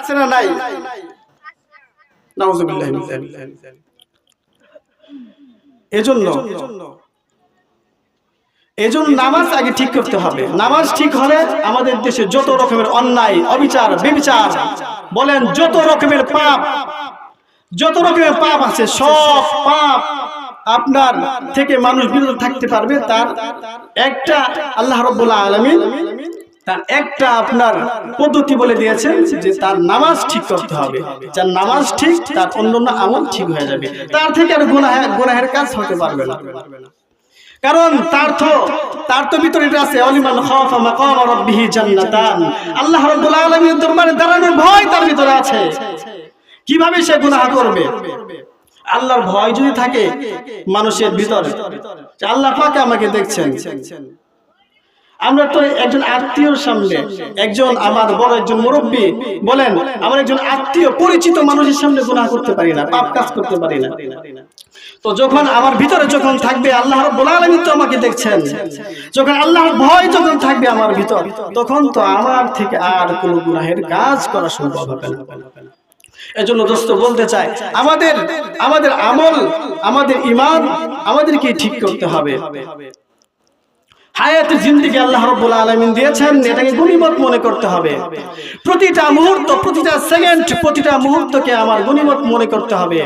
আছে না নাই? এজন্য নামাজ আগে ঠিক করতে হবে। নামাজ ঠিক হলে আমাদের দেশে যত রকমের অন্যায়, অবিচার, বেবিচার, বলেন যত রকমের পাপ, যত রকমের পাপ আছে, সব পাপ আপনার থেকে মানুষ বিরত থাকতে পারবে, তার একটা আল্লাহ রব্বুল্লাহ আলমিন তার একটা আপনার পদ্ধতি বলে দিয়েছেন যে তার নামাজ ঠিক করতে হবে। যার নামাজ ঠিক, তার অন্যান্য আমল ঠিক হয়ে যাবে। তার থেকে আর গুনাহ গুনাহের কাজ হতে পারবে না। কারণ তার তো তার তো ভিতরে এটা আছে, অলিমান খাফা মাকাম রাব্বিহি জান্নাতান। আল্লাহ রাব্বুল আলামিনের দরবারে দাঁড়ানোর ভয় তার ভিতরে আছে। কীভাবে সে গুনাহ করবে? আল্লাহর ভয় যদি থাকে, মানুষের ভিতরে। আল্লাহ পাক আমাকে দেখছেন। আমরা তো একজন আত্মীয়র সামনে একজন আমার বড় একজন মুরব্বী বলেন, আমার একজন আত্মীয় পরিচিত মানুষের সামনে গুনাহ করতে পারি না, পাপ কাজ করতে পারি না। তো যখন আমার ভিতরে যখন থাকবে আল্লাহ তো আমাকে দেখছেন, যখন আল্লাহর ভয় যখন থাকবে আমার ভিতর, তখন তো আমার থেকে আর কোনো গুনাহের কাজ করা সম্ভব হবে না। এজন্য দোস্ত বলতে চাই, আমাদের আমাদের আমল, আমাদের ইমান আমাদেরকে ঠিক করতে হবে। হায়াতে জিন্দিগি আল্লাহ রাব্বুল আলামিন দিয়েছেন, এটাকে গনিমত মনে করতে হবে। প্রতিটা মুহূর্ত, প্রতিটা সেকেন্ড, প্রতিটা মুহূর্তকে আমার গনিমত মনে করতে হবে।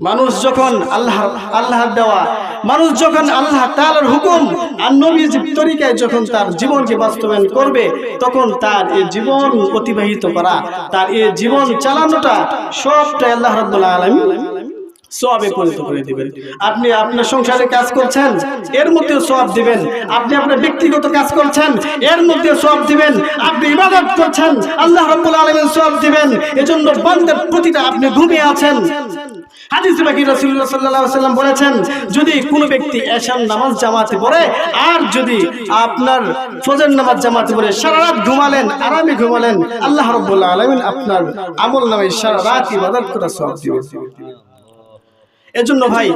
মানুষ যখন আল্লাহ, আল্লাহর দেওয়া, মানুষ যখন আল্লাহ তাআলার হুকুম আর নবীর তরিকায় যখন তার জীবনকে বাস্তবায়ন করবে, তখন তার এই জীবন অতিবাহিত করা, তার এই জীবন চালানোটা সবটাই আল্লাহ রাব্বুল আলামিন সবে পরিণত করে দিবেন। আপনি আপনার সংসারে কাজ করছেন এর মধ্যেও সব দিবেন। আপনি আপনার ব্যক্তিগত কাজ করছেন এর মধ্যে সব দিবেন। আপনি ইবাদত করছেন আল্লাহ রাব্বুল আলামিন সব দিবেন। এজন্য বান্দার প্রতিটা আপনি ঘুমিয়ে আছেন। হাদিস বাকি রাসূলুল্লাহ সাল্লাল্লাহু আলাইহি সাল্লাম বলেছেন যদি কোনো ব্যক্তি এশার নামাজ জামাতে পড়ে আর যদি আপনার ফজর নামাজ জামাতে পড়ে সারা রাত ঘুমালেন আরামে ঘুমালেন আল্লাহ রাব্বুল আলামিন আপনার আমল নামে সারা রাত ইবাদত করা সব দিবেন। এজন্য ভাই,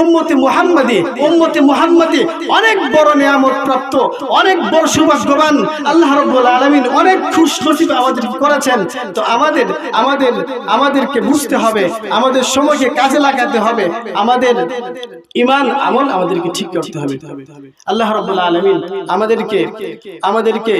উম্মতে মুহাম্মাদি উম্মতে মুহাম্মাদি অনেক বড় নিয়ামত প্রাপ্ত, অনেক বড় সৌভাগ্যবান আল্লাহ রাব্বুল আলামিন অনেক খুশ নসিব আমাদের করেছেন। তো আমাদের আমাদের, আমাদেরকে বুঝতে হবে, আমাদের সময়কে কাজে লাগাতে হবে, আমাদের ইমান আমল আমাদেরকে ঠিক করতে হবে। আল্লাহ রাব্বুল আলামিন আমাদেরকে আমাদেরকে